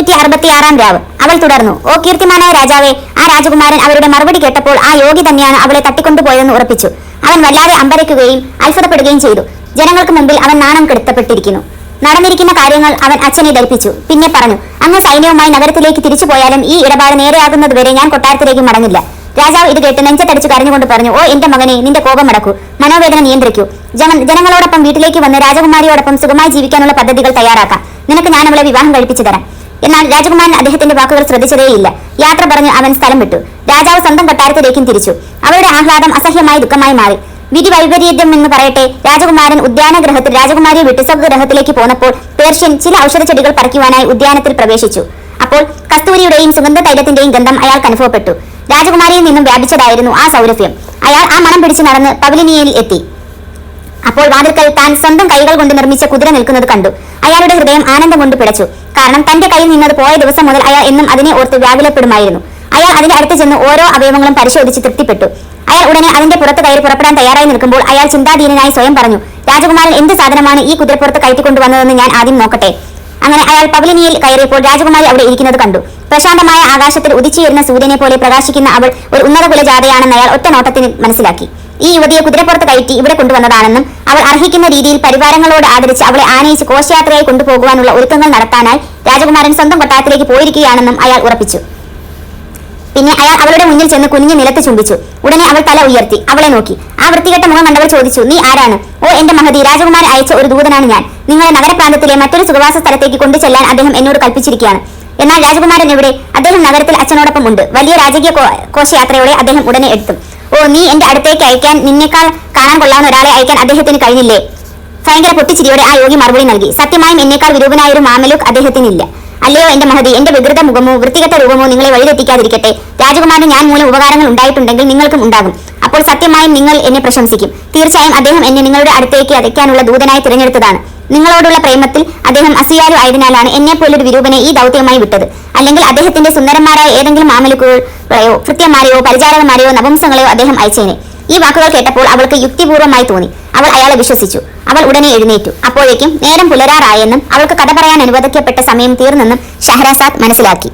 നൂറ്റി അറുപത്തിയാറാം രാവ്. അവൾ തുടർന്നു ഓ കീർത്തിമാനായ രാജാവേ ആ രാജകുമാരൻ അവരുടെ മറുപടി കേട്ടപ്പോൾ ആ യോഗി തന്നെയാണ് അവളെ തട്ടിക്കൊണ്ടുപോയതെന്ന് ഉറപ്പിച്ചു. അവൻ വല്ലാതെ അമ്പരക്കുകയും അത്ഭുതപ്പെടുകയും ചെയ്തു. ജനങ്ങൾക്ക് മുമ്പിൽ അവൻ നാണം കെടുത്തപ്പെട്ടിരിക്കുന്നു. നടന്നിരിക്കുന്ന കാര്യങ്ങൾ അവൻ അച്ഛനെ ധരിപ്പിച്ചു. പിന്നെ പറഞ്ഞു അങ്ങ് സൈന്യവുമായി നഗരത്തിലേക്ക് തിരിച്ചു പോയാലും ഈ ഇടപാട് നേരെയാകുന്നതുവരെ ഞാൻ കൊട്ടാരത്തിലേക്ക് മടങ്ങില്ല. രാജാവ് ഇത് കേട്ട് നെഞ്ചത്തടിച്ച് കരഞ്ഞുകൊണ്ട് പറഞ്ഞു ഓ എന്റെ മകനെ നിന്റെ കോപം അടക്കൂ. മനോവേദന നിയന്ത്രിക്കൂ. ജന ജനങ്ങളോടൊപ്പം വീട്ടിലേക്ക് വന്ന് രാജകുമാരിയോടൊപ്പം സുഖമായി ജീവിക്കാനുള്ള പദ്ധതികൾ തയ്യാറാക്കാം. നിനക്ക് ഞാൻ അവളെ വിവാഹം കഴിപ്പിച്ചു തരാം. എന്നാൽ രാജകുമാരൻ അദ്ദേഹത്തിന്റെ വാക്കുകൾ ശ്രദ്ധിച്ചതേയില്ല. യാത്ര പറഞ്ഞ് അവൻ സ്ഥലം വിട്ടു. രാജാവ് സ്വന്തം കൊട്ടാരത്തിലേക്കും തിരിച്ചു. അവരുടെ ആഹ്ലാദം അസഹ്യമായി ദുഃഖമായി മാറി. വിധി വൈപരീത്യം എന്ന് പറയട്ടെ രാജകുമാരൻ ഉദ്യാനഗ്രഹത്തിൽ രാജകുമാരിയെ വിട്ട് സ്വഗ്രഹത്തിലേക്ക് പോന്നപ്പോൾ പേർഷ്യൻ ചില ഔഷധ ചെടികൾ പറിക്കുവാനായി ഉദ്യാനത്തിൽ പ്രവേശിച്ചു. അപ്പോൾ കസ്തൂരിയുടെയും സുഗന്ധ തൈലത്തിന്റെയും ഗന്ധം അയാൾക്ക് അനുഭവപ്പെട്ടു. രാജകുമാരിയിൽ നിന്നും വ്യാപിച്ചതായിരുന്നു ആ സൗരഭ്യം. അയാൾ ആ മണം പിടിച്ച് നടന്ന് പവലിനിയയിൽ എത്തി. അപ്പോൾ വാതിൽക്കൽ താൻ സ്വന്തം കൈകൾ കൊണ്ട് നിർമ്മിച്ച കുതിര നിൽക്കുന്നത് കണ്ടു. അയാളുടെ ഹൃദയം ആനന്ദം കൊണ്ട് പിടച്ചു. കാരണം തന്റെ കയ്യിൽ നിന്നത് പോയ ദിവസം മുതൽ അയാൾ എന്നും അതിനെ ഓർത്ത് വ്യാകുലപ്പെടുമായിരുന്നു. അയാൾ അതിന്റെ അടുത്ത് ചെന്ന് ഓരോ അവയവങ്ങളും പരിശോധിച്ച് തൃപ്തിപ്പെട്ടു. അയാൾ ഉടനെ അതിന്റെ പുറത്ത് കയറി പുറപ്പെടാൻ തയ്യാറായി നിൽക്കുമ്പോൾ അയാൾ ചിന്താധീനനായി സ്വയം പറഞ്ഞു രാജകുമാരൻ എന്ത് സാധനമാണ് ഈ കുതിരപ്പുറത്ത് കയറ്റിക്കൊണ്ടുവന്നതെന്ന് ഞാൻ ആദ്യം നോക്കട്ടെ. അങ്ങനെ അയാൾ പവലിനിയിൽ കയറിയപ്പോൾ രാജകുമാരി അവിടെ ഇരിക്കുന്നത് കണ്ടു. പ്രശാന്തമായ ആകാശത്തിൽ ഉദിച്ചുയരുന്ന സൂര്യനെ പോലെ പ്രകാശിക്കുന്ന അവൾ ഒരു ഉന്നത കുലജാതയാണെന്ന് അയാൾ ഒറ്റ നോട്ടത്തിന് മനസ്സിലാക്കി. ഈ യുവതിയെ കുതിരപ്പുറത്ത് കയറ്റി ഇവിടെ കൊണ്ടുവന്നതാണെന്നും അവൾ അർഹിക്കുന്ന രീതിയിൽ പരിവാരങ്ങളോട് ആദരിച്ച് അവളെ ആനയിച്ച് കോശയാത്രയായി കൊണ്ടുപോകുവാനുള്ള ഒരുക്കങ്ങൾ നടത്താനായി രാജകുമാരൻ സ്വന്തം കൊട്ടാരത്തിലേക്ക് പോയിരിക്കുകയാണെന്നും അയാൾ ഉറപ്പിച്ചു. പിന്നെ അയാൾ അവളുടെ മുന്നിൽ ചെന്ന് കുഞ്ഞു നിലത്ത് ചുംബിച്ചു. ഉടനെ അവൾ തല ഉയർത്തി അവളെ നോക്കി. ആ വൃത്തികെട്ട മുഖം കണ്ടവൾ ചോദിച്ചു നീ ആരാണ്? ഓ എന്റെ മഹതി രാജകുമാരൻ അയച്ച ഒരു ദൂതനാണ് ഞാൻ. നിങ്ങളെ നഗരപ്രാന്തത്തിലെ മറ്റൊരു സുഖവാസ സ്ഥലത്തേക്ക് കൊണ്ടുചെല്ലാൻ അദ്ദേഹം എന്നോട് കൽപ്പിച്ചിരിക്കുകയാണ്. എന്നാൽ രാജകുമാരൻ എവിടെ? അദ്ദേഹം നഗരത്തിൽ അച്ഛനോടൊപ്പം ഉണ്ട്. വലിയ രാജകീയ കോശയാത്രയോടെ അദ്ദേഹം ഉടനെ എത്തും. ഓ നീ എന്റെ അടുത്തേക്ക് അയക്കാൻ നിന്നേക്കാൾ കാണാൻ കൊള്ളാവുന്ന ഒരാളെ അയക്കാൻ അദ്ദേഹത്തിന് കഴിഞ്ഞില്ലേ? ഭയങ്കര പൊട്ടിച്ചിരിയോടെ ആ യോഗി മറുപടി നൽകി. സത്യമായും എന്നേക്കാൾ വിരൂപനായ ഒരു മാമലുക്ക് അദ്ദേഹത്തിനില്ല. അല്ലയോ എന്റെ മഹതി എന്റെ വികൃത മുഖമോ വൃത്തികെട്ട രൂപമോ നിങ്ങളെ വഴിതെറ്റിക്കാതിരിക്കട്ടെ. രാജകുമാരന് ഞാൻ മൂലം ഉപകാരങ്ങൾ ഉണ്ടായിട്ടുണ്ടെങ്കിൽ നിങ്ങൾക്കും ഉണ്ടാകും. അപ്പോൾ സത്യമായും നിങ്ങൾ എന്നെ പ്രശംസിക്കും. തീർച്ചയായും അദ്ദേഹം എന്നെ നിങ്ങളുടെ അടുത്തേക്ക് അയക്കാനുള്ള ദൂതനായി തിരഞ്ഞെടുത്തതാണ്. നിങ്ങളോടുള്ള പ്രേമത്തിൽ അദ്ദേഹം അസിയാരു ആയതിനാലാണ് എന്നെ പോലൊരു വിരൂപനെ ഈ ദൗത്യമായി വിട്ടത്. അല്ലെങ്കിൽ അദ്ദേഹത്തിന്റെ സുന്ദരന്മാരായ ഏതെങ്കിലും മാമലുക്കുകളെയോ കൃത്യന്മാരെയോ പരിചാരകന്മാരെയോ നപുംസങ്ങളെയോ അദ്ദേഹം അയച്ചേനെ. ഈ വാക്കുകൾ കേട്ടപ്പോൾ അവൾക്ക് യുക്തിപൂർവമായി തോന്നി. അവൾ അയാളെ വിശ്വസിച്ചു. അവൾ ഉടനെ എഴുന്നേറ്റു. അപ്പോഴേക്കും നേരം പുലരാറായെന്നും അവൾക്ക് കഥ പറയാൻ അനുവദിക്കപ്പെട്ട സമയം തീർന്നെന്നും ഷഹരസാദ് മനസ്സിലാക്കി.